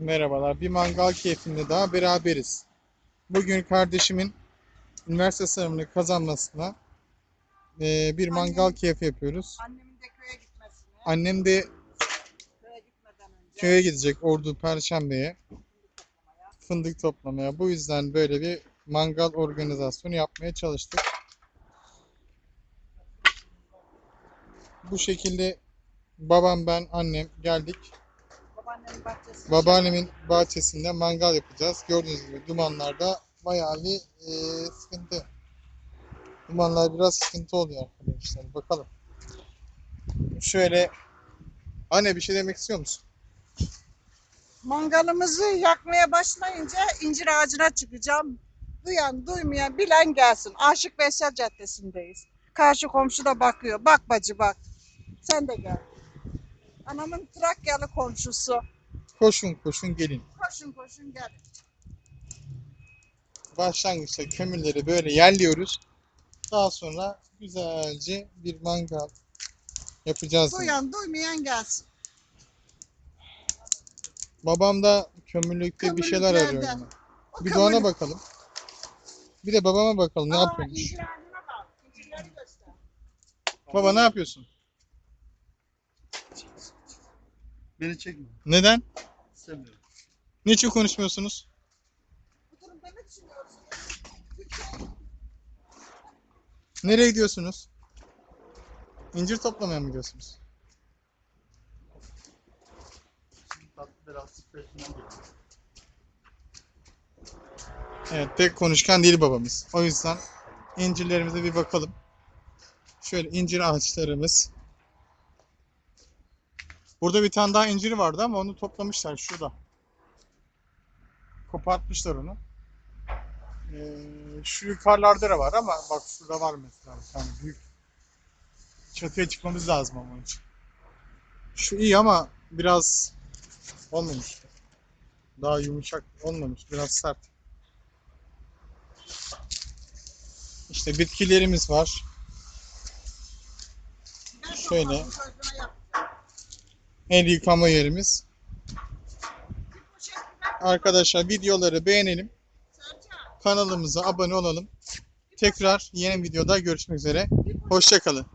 Merhabalar. Bir mangal keyfinde daha beraberiz. Bugün kardeşimin üniversite sınavını kazanmasına eee, bir mangal Annem- keyfi yapıyoruz. Annemin de köye gitmesine. Annem de köye gitmeden önce. köye gidecek Ordu Perşembe'ye toplamaya. fındık toplamaya. Bu yüzden böyle bir mangal organizasyonu yapmaya çalıştık. Bu şekilde babam, ben, annem geldik. Babaannemin bahçesinde. Babaannemin bahçesinde mangal yapacağız. Gördüğünüz gibi dumanlarda bayağı bir eee, sıkıntı. Dumanlar biraz sıkıntı oluyor arkadaşlar. Bakalım. Şöyle anne bir şey demek istiyor musun? Mangalımızı yakmaya başlayınca incir ağacına çıkacağım. Duyan, duymayan, bilen gelsin. Aşık Veysel Caddesi'ndeyiz. Karşı komşu da bakıyor. Bak bacı bak. Sen de gel. Anamın Trakyalı komşusu. Koşun koşun gelin. Koşun koşun gelin. Başlangıçta kömürleri böyle yerliyoruz. Daha sonra güzelce bir mangal yapacağız. Duyan, duymayan gelsin. Babam da kömürlükte bir şeyler arıyor. Kömürlüklerden. O Bir kömürlük- bakalım. Bir de babama bakalım ne Aa, yapıyormuş. incir ağacına bak. İncirleri göster. Baba ne yapıyorsun? Beni çekme. Neden? İstemiyorum. Niçin konuşmuyorsunuz? Bu durumda ne düşünüyorsun? Türkiye Nereye gidiyorsunuz? İncir toplamaya mı gidiyorsunuz? Şimdi tatlı biraz peşinden geliyor. Evet pek konuşkan değil babamız. O yüzden incirlerimize bir bakalım. Şöyle incir ağaçlarımız. Burada bir tane daha incir vardı ama onu toplamışlar şurada. Kopartmışlar onu. Ee, şu yukarılarda da var ama bak şurada var mesela bir tane büyük. Çatıya çıkmamız lazım ama için. Şu iyi ama biraz olmamış. Daha yumuşak olmamış. Biraz sert. İşte bitkilerimiz var. Şöyle. Yaptım. El yıkama yerimiz. Arkadaşlar videoları beğenelim. Kanalımıza abone olalım. Tekrar yeni videoda görüşmek üzere. Hoşçakalın.